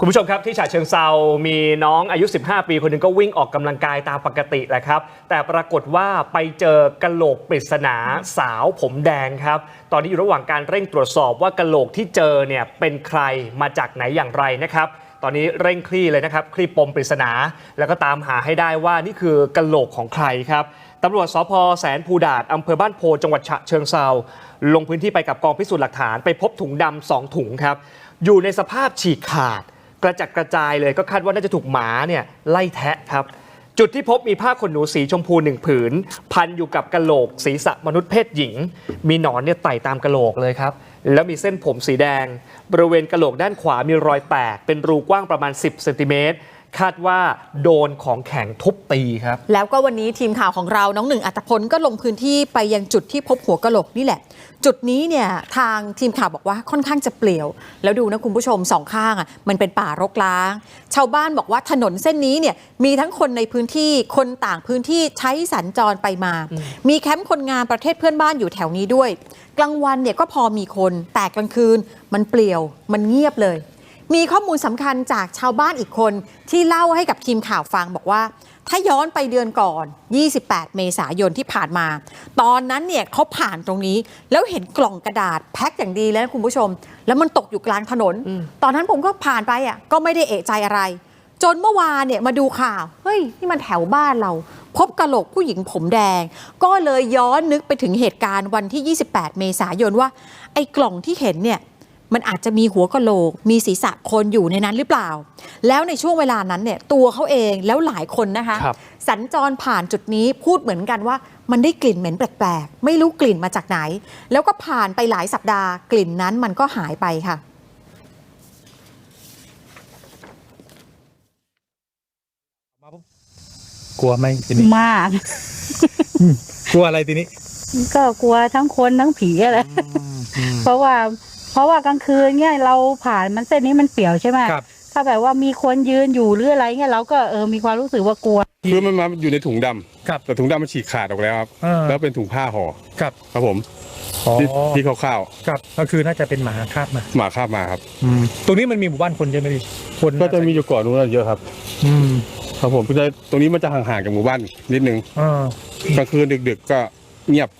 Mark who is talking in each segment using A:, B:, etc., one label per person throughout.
A: คุณผู้ชมครับ ที่ฉะเชิงเซา มีน้องอายุ 15 ปี คนหนึ่งก็วิ่งออกกำลังกายตามปกติแหละครับ แต่ปรากฏว่าไปเจอกะโหลกปริศนาสาวผมแดงครับ ตอนนี้อยู่ระหว่างการเร่งตรวจสอบว่ากะโหลกที่เจอเนี่ยเป็นใครมาจากไหนอย่างไรนะครับตอนนี้เร่งคลี่เลยนะครับ คลี่ปมปริศนา แล้วก็ตามหาให้ได้ว่านี่คือกะโหลกของใครครับตำรวจสพแสนภูดาดอำเภอบ้านโพจังหวัดฉะเชิงเซาลงพื้นที่ไปกับกองพิสูจน์หลักฐานไปพบถุงดำสองถุงครับอยู่ในสภาพฉีกขาด ระจัดกระจายเลยก็คาดว่าน่าจะถูกหมาเนี่ยไล่แทะครับ จุดที่พบมีผ้าขนหนูสีชมพูหนึ่งผืน พันอยู่กับกะโหลกศีรษะมนุษย์เพศหญิง มีหนอนเนี่ยไต่ตามกะโหลกเลยครับ แล้วมีเส้นผมสีแดง บริเวณกะโหลกด้านขวามีรอยแตก เป็นรูกว้างประมาณ 10เซนติเมตร คาดว่าโดนของแข็งทุบตีครับ
B: แล้วก็วันนี้ทีมข่าวของเราน้องหนึ่งอัตพลก็ลงพื้นที่ไปยังจุดที่พบหัวกะโหลกนี่แหละ จุดนี้เนี่ยทางทีมข่าวบอกว่าค่อนข้างจะเปลี่ยว แล้วดูนะคุณผู้ชมสองข้างอะมันเป็นป่ารกร้าง ชาวบ้านบอกว่าถนนเส้นนี้เนี่ยมีทั้งคนในพื้นที่คนต่างพื้นที่ใช้สัญจรไปมา มีแคมป์คนงานประเทศเพื่อนบ้านอยู่แถวนี้ด้วย กลางวันเนี่ยก็พอมีคนแต่กลางคืนมันเปลี่ยวมันเงียบเลย มีข้อมูลสำคัญจากชาวบ้านอีกคนที่เล่าให้กับทีมข่าวฟังบอกว่า ถ้าย้อนไปเดือนก่อน 28 เมษายนที่ผ่านมา ตอนนั้นเนี่ยเขาผ่านตรงนี้ แล้วเห็นกล่องกระดาษแพ็คอย่างดีแล้วนะคุณผู้ชม แล้วมันตกอยู่กลางถนน ตอนนั้นผมก็ผ่านไปอะก็ไม่ได้เอะใจอะไร จนเมื่อวานเนี่ยมาดูข่าวเฮ้ยนี่มันแถวบ้านเรา พบกะโหลกผู้หญิงผมแดง ก็เลยย้อนนึกไปถึงเหตุการณ์วันที่ 28 เมษายนว่า ไอ้กล่องที่เห็นเนี่ย มันอาจจะมีหัวกะโหลก มีศีรษะคนอยู่ในนั้นหรือเปล่า แล้วในช่วงเวลานั้นเนี่ยตัวเขาเองแล้วหลายคนนะคะ
A: ครับ
B: สัญจรผ่านจุดนี้พูดเหมือนกันว่า มันได้กลิ่นเหม็นแปลกๆ ไม่รู้กลิ่นมาจากไหน แล้วก็ผ่านไปหลายสัปดาห์ กลิ่นนั้นมันก็หายไปค่ะ
C: กลัวไหมทีนี้
D: มาก
C: กลัวอะไรทีนี้
D: ก็กลัวทั้งคนทั้งผีอะไร เพราะว่า เพราะว่ากลางคืนเนี่ยเราผ่านมันเส้นนี้มันเปลี่ยวใช่ไหม
C: ครับ
D: ถ้าแบบว่ามีคนยืนอยู่หรืออะไรเงี้ยเราก็เออมีความรู้สึกว่ากลัว
E: คือมันมาอยู่ในถุงดำ
C: ครับ
E: แต่ถุงดำมันฉีกขาดออกแล้วครับ
C: เออ
E: แล้วเป็นถุงผ้าห่อ
C: ครับ
E: ครับผม
C: อ๋อ
E: ที่ที่คร่าว
C: ครับก็คือน่าจะเป็นหมาคาบมา
E: ๆหมาคาบมาครับ
C: อืมตรงนี้มันมีหมู่บ้านคนใช่ไหมพี่คน
E: ก็จะมีอยู่ก่อนนู้นเยอะครับ
C: อืม
E: ครับผมจะตรงนี้มันจะห่างๆกับหมู่บ้านนิดนึง
C: เออก
E: ลางคืนดึก ๆ ก็เงียบ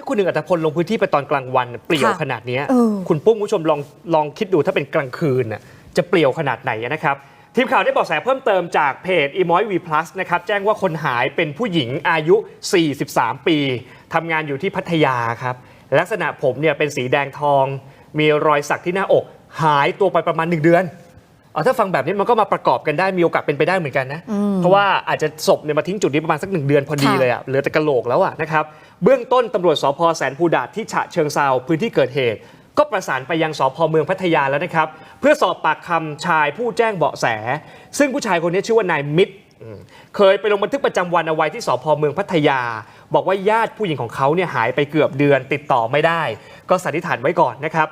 A: นี่คุณหนึ่งอัตพลลงพื้นที่ไปตอนกลางวันเปลี่ยว
B: ค่ะ
A: ขนาดเนี้ย
B: เออ
A: คุณปุ้มคุณผู้ชมลองลองคิดดูถ้าเป็นกลางคืนน่ะจะเปลี่ยวขนาดไหนนะครับ ทีมข่าวได้เบอกแสเพิ่มเติมจากเพจ e m o y v plus นะครับแจ้งว่าคนหายเป็นผู้หญิงอายุ 43 ปีทำงานอยู่ที่พัทยาครับ ลักษณะผมเนี่ยเป็นสีแดงทอง มีรอยสักที่หน้าอก หายตัวไปประมาณ 1 เดือน เอาถ้าฟังแบบนี้มันก็มาประกอบกันได้มีโอกาสเป็นไปได้เหมือนกันนะ
B: อืม
A: เพราะว่าอาจจะศพเนี่ยมาทิ้งจุดนี้ประมาณสักหนึ่งเดือนพอดี
B: ค่ะ
A: เลยอะเหลือแต่กระโหลกแล้วอะนะครับเบื้องต้นตำรวจสพแสนภูดาษที่ฉะเชิงเซาพื้นที่เกิดเหตุ ก็ประสานไปยังสพเมืองพัทยาแล้วนะครับ เพื่อสอบปากคำชายผู้แจ้งเบาะแส ซึ่งผู้ชายคนนี้ชื่อว่านายมิตรอืมเคยไปลงบันทึกประจำวันเอาไว้ที่สพเมืองพัทยา บอกว่าญาติผู้หญิงของเขาเนี่ยหายไปเกือบเดือนติดต่อไม่ได้ ก็สันนิษฐานไว้ก่อนนะครับ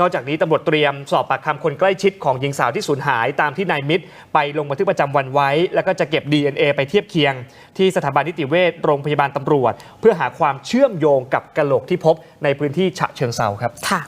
A: นอกจากนี้ตำรวจเตรียมสอบปากคำคนใกล้ชิดของหญิงสาวที่สูญหายตามที่นายมิตร ไปลงบันทึกประจำวันไว้ แล้วก็จะเก็บ DNA ไปเทียบเคียง ที่สถาบันนิติเวชโรงพยาบาลตำรวจ เพื่อหาความเชื่อมโยงกับกระโหลกที่พบในพื้นที่ฉะเชิงเซาครับ
B: ค่ะ